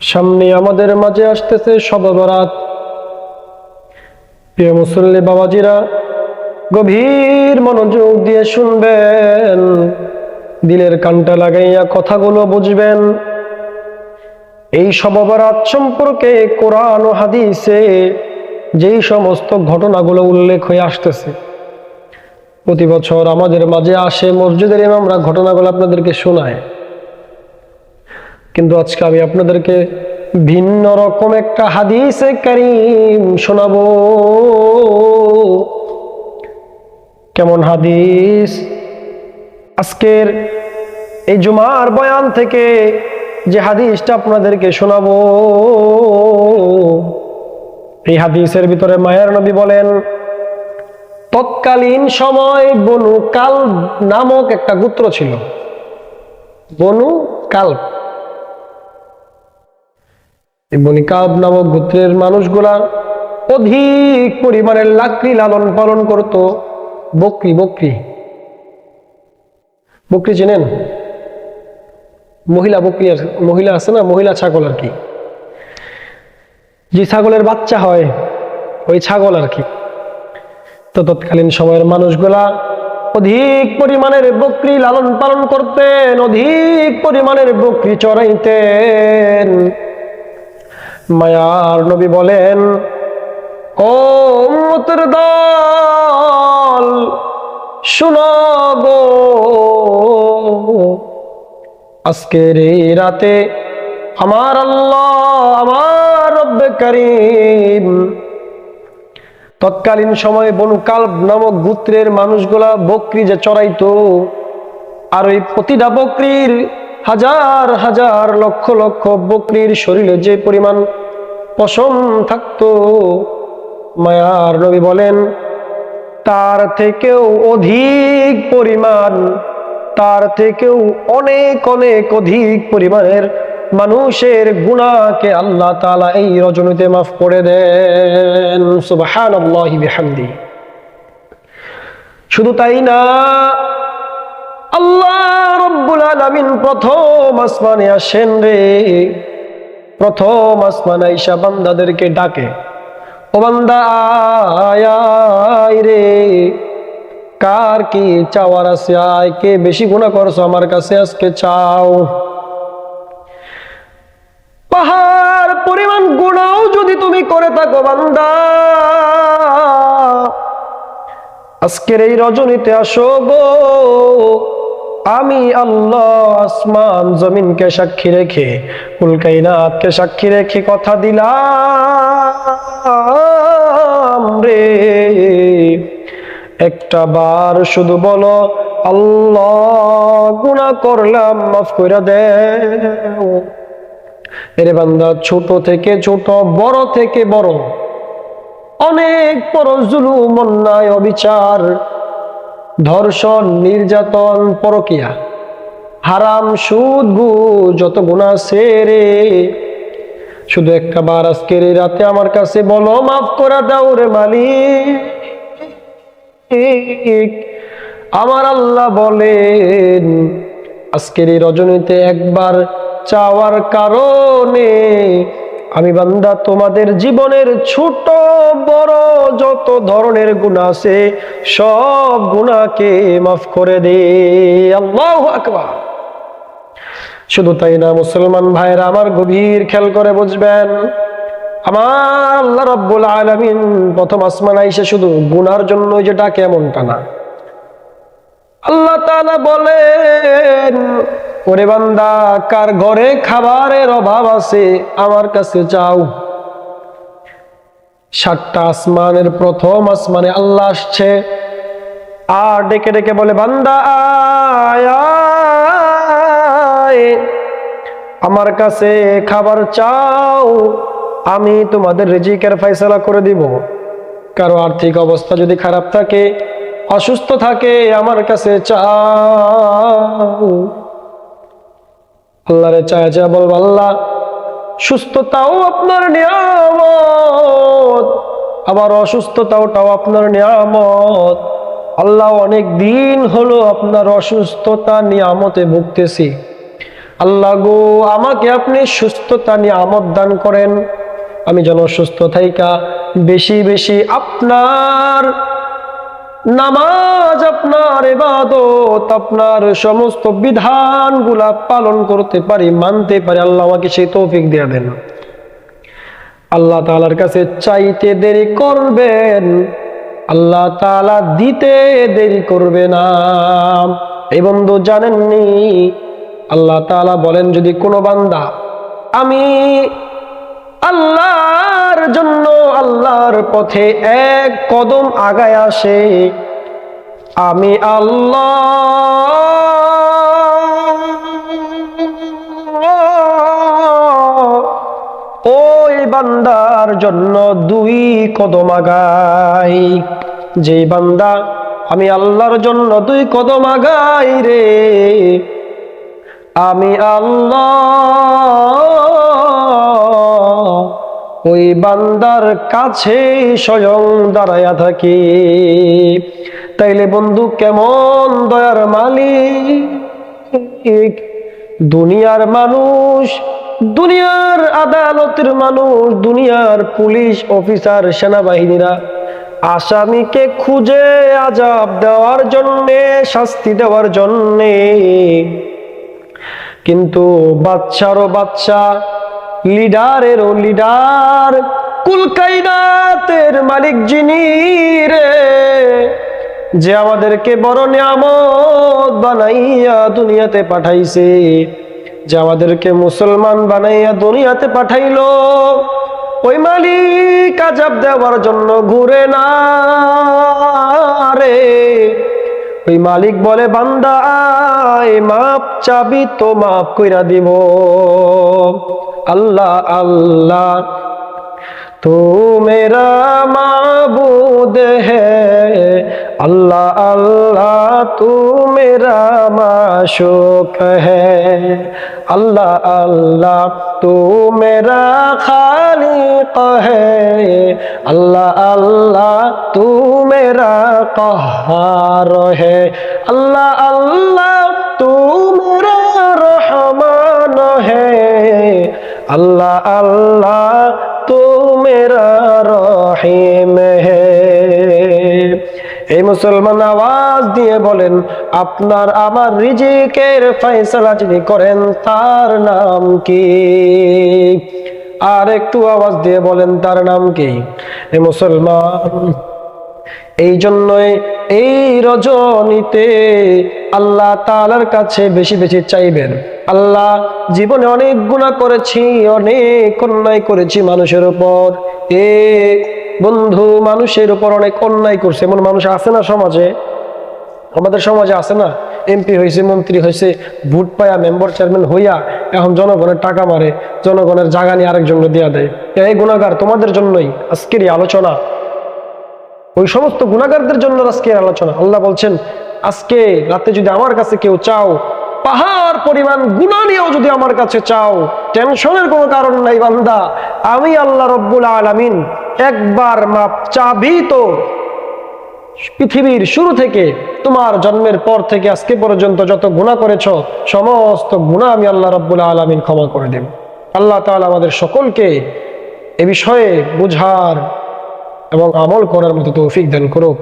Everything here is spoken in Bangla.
সামনে আমাদের মাঝে আসতেছে সববরাত প্রিয় মুসল্লি বাবাজিরা, গভীর মনোযোগ দিয়ে শুনবেন। দিলের কানটা লাগাইয়া কথাগুলো বুঝবেন। এই সববরাত সম্পর্কে কোরআন ও হাদিসে যেই সমস্ত ঘটনাগুলো উল্লেখ হয়ে আসতেছে, প্রতি বছর আমাদের মাঝে আসে মসজিদের ইমামরা ঘটনাগুলো আপনাদেরকে শোনায়। কিন্তু আজকে আমি আপনাদেরকে ভিন্ন রকম একটা হাদিসে কারিম শোনাবো। কেমন হাদিস? আজকের এই জুমার বয়ান থেকে যে হাদিসটা আপনাদেরকে শোনাবো, এই হাদিসের ভিতরে মায়ের নবী বলেন, তৎকালীন সময় বনু কাল নামক একটা গোত্র ছিল। বনু কাল্প বনিকাব নামক গোত্রের মানুষগুলা অধিক পরিমাণের লাকড়ি লালন পালন করত। বকরি বকরি। বকরি চেনেন? মহিলা বকরি মহিলা আছে না? মহিলা ছাগল আর কি। যে ছাগলের বাচ্চা হয়, ওই ছাগল আর কি। তো তৎকালীন সময়ের মানুষগুলা অধিক পরিমাণের বকরি লালন পালন করতেন, অধিক পরিমাণের বকরি চড়াইতেন। মায়ার নবী বলেন, ও উম্মতের দল আজকের এই রাতে আমার আল্লাহ, আমার রব্বে করিম, তৎকালীন সময়ে বনু কাল্ব নামক গোত্রের মানুষগুলা বকরি যে চড়াইতো। আর ওই প্রতিটা বকরির হাজার হাজার লক্ষ লক্ষ বকরির শরীরে যে পরিমাণ পশম থাকতো, মায়ার নবী বলেন, তার থেকেও অধিক পরিমাণ, তার থেকেও অনেক অনেক অধিক পরিমাণের মানুষের গুণাকে আল্লাহ তালা এই রজনীতে মাফ করে দেন। বিহামদি। শুধু তাই না আল্লাহ রব্বুল আলামিন প্রথম আসমানে আসেন রে। প্রথম আসমান আইসা বান্দাদেরকে ডাকে, ও বান্দা রে। কার কি চাওয়ার আছে? আয়, কে বেশি গুণা করছ আমার কাছে আজকে চাও। পাহাড় পরিমাণ গুণাও যদি তুমি করে থাকো বান্দা। আজকের এই রজনীতে আসো গো। আমি আল্লাহ আসমান জমিনকে সাক্ষী রেখে উল্কাইনাথকে সাক্ষী রেখে কথা দিলাম রে। একটা বার শুধু বলো, আল্লাহ গুণা করলাম, মাফ করে দে এরে বান্দা, ছোট থেকে ছোট, বড় থেকে বড়, অনেক বড় জুলুম অবিচার ধর্ষণ, নির্যাতন, পরকিয়া। হারাম সুদ, গু, যত গুণা আছে রে শুধু একটা বার আজকের এই রাতে আমার কাছে বলো, মাফ করা দাও রে মালিক। আমার আল্লাহ বলেন, আজকের এই রজনীতে একবার চাওয়ার কারণে আমি বান্দা, তোমাদের জীবনের ছোট বড় যত ধরনের গুণা আছে, সব গুণাকে মাফ করে দে। আল্লাহ আকবার। শুধু তাই না, মুসলমান ভাইরা আমার গভীর খেয়াল করে বুঝবেন, আমার আল্লাহ রব্বুল আলামিন প্রথম আসমান আইসে শুধু গুনার জন্য যে ডাকে এমনটা না। আল্লাহ তাআলা বলেন ওরে বান্দা, কার ঘরে খাবারের অভাব আছে, আমার কাছে চাও সাতটা আসমানের প্রথম আসমানে আল্লাহ আসছে। আর ডেকে ডেকে বলে, বান্দা। আমার কাছে খাবার চাও, আমি তোমাদের রিজিকের ফয়সালা করে দিব। কারও আর্থিক অবস্থা যদি খারাপ থাকে, অসুস্থ থাকে, আমার কাছে চাও। আল্লাহরে চায় চায় বলব আল্লাহ। সুস্থতাও আপনার নিয়ামত। আবার অসুস্থতাওটাও আপনার নিয়ামত। আল্লাহ অনেক দিন হলো আপনার অসুস্থতা নিয়ামতে ভুগতেছি। আল্লাহ গো, আমাকে আপনি সুস্থতা নিয়ে আমদ দান করেন। আমি যেন সুস্থ থাইকা, বেশি বেশি আপনার নামাজ আপনার এবাদত আপনার সমস্ত বিধানগুলা পালন করতে পারি, মানতে পারি, আল্লাহ আমাকে সেই তৌফিক দিয়ে দেন। আল্লাহ তাআলার কাছে চাইতে দেরি করবেন, আল্লাহ তাআলা দিতে দেরি করবে না। এই বন্ধু জানেননি, আল্লাহ তাআলা বলেন, যদি কোনো বান্দা, আমি আল্লাহর আল্লাহর পথে এক কদম আগায় আসে। আমি আল্লাহ। ওই বান্দার জন্য দুই কদম আগাই। যেই বান্দা, আমি আল্লাহর জন্য দুই কদম আগাই রে। আমি আল্লাহ। ওই বান্দার কাছে স্বয়ং দাঁড়াইয়া থাকি। তাইলে বন্ধু কেমন দয়ার মালিক? দুনিয়ার মানুষ, দুনিয়ার আদালতের মানুষ, দুনিয়ার পুলিশ অফিসার, সেনাবাহিনীরা আসামিকে খুঁজে আজাব দেওয়ার জন্যে, শাস্তি দেওয়ার জন্যে। কিন্তু বাচ্চারও বাচ্চা লিডারেরও লিডার কুলকাইনাতের মালিক যিনি রে, যে আমাদেরকে বড় নিয়ামত বানাইয়া দুনিয়াতে পাঠাইছে, যে আমাদেরকে মুসলমান বানাইয়া দুনিয়াতে পাঠাইল, ওই মালিক আজাব দেওয়ার জন্য ঘুরে না রে। ওই মালিক বলে, বান্দা আয় মাপ চাবি তো মাপ কইরা দিব। আল্লাহ আল্লাহ তো মেরা মাবুদ है আল্লাহ আল্লাহ তু মেরা মাশুক হে। আল্লাহ আল্লাহ তু মেরা খালিক হে। আল্লাহ আল্লাহ তুমেরা কহার হে। আল্লাহ আল্লাহ তু মেরা রহমান হে। আল্লাহ আল্লাহ তুমেরা রহিম। মুসলমান আওয়াজ দিয়ে বলেন, আপনার আমার রিজিকের ফয়সালা যিনি করেন, তার নাম কি? আর একটু আওয়াজ দিয়ে বলেন, তার নাম কি? এই মুসলমান, এই জন্যই এই রজনীতে আল্লাহ তালার কাছে বেশি বেশি চাইবেন। আল্লাহ জীবনে অনেক গুণা করেছি, অনেক অন্যায় করেছি মানুষের উপর। এ বন্ধু, মানুষের উপর অনেক অন্যায় করছে। এমন মানুষ আছে না সমাজে? আমাদের সমাজে আছে না? এমপি হয়েছে, মন্ত্রী হয়েছে, ভোট পায়া মেম্বার চেয়ারম্যান হইয়া এখন জনগণের টাকা মারে, জনগণের জায়গা নিয়ে আরেকজন দিয়া দেয়। এই গুণাগার তোমাদের জন্যই আজকের আলোচনা। ওই সমস্ত গুণাগারদের জন্য আজকের আলোচনা। আল্লাহ বলছেন, আজকে রাতে যদি আমার কাছে কেউ চাও, পাহাড় পরিমাণ গুণা নিয়েও যদি আমার কাছে চাও, টেনশনের কোনো কারণ নাই বান্দা। আমি আল্লাহ রব্বুল আলামিন একবার মাপ চাবি তো পৃথিবীর শুরু থেকে তোমার জন্মের পর থেকে আজকে পর্যন্ত যত গুণা করেছ, সমস্ত গুণা আমি আল্লাহ রব্বুল আলমিন ক্ষমা করে দেব। আল্লাহ তালা আমাদের সকলকে এ বিষয়ে বুঝার এবং আমল করার মতো তৌফিক দান করুক।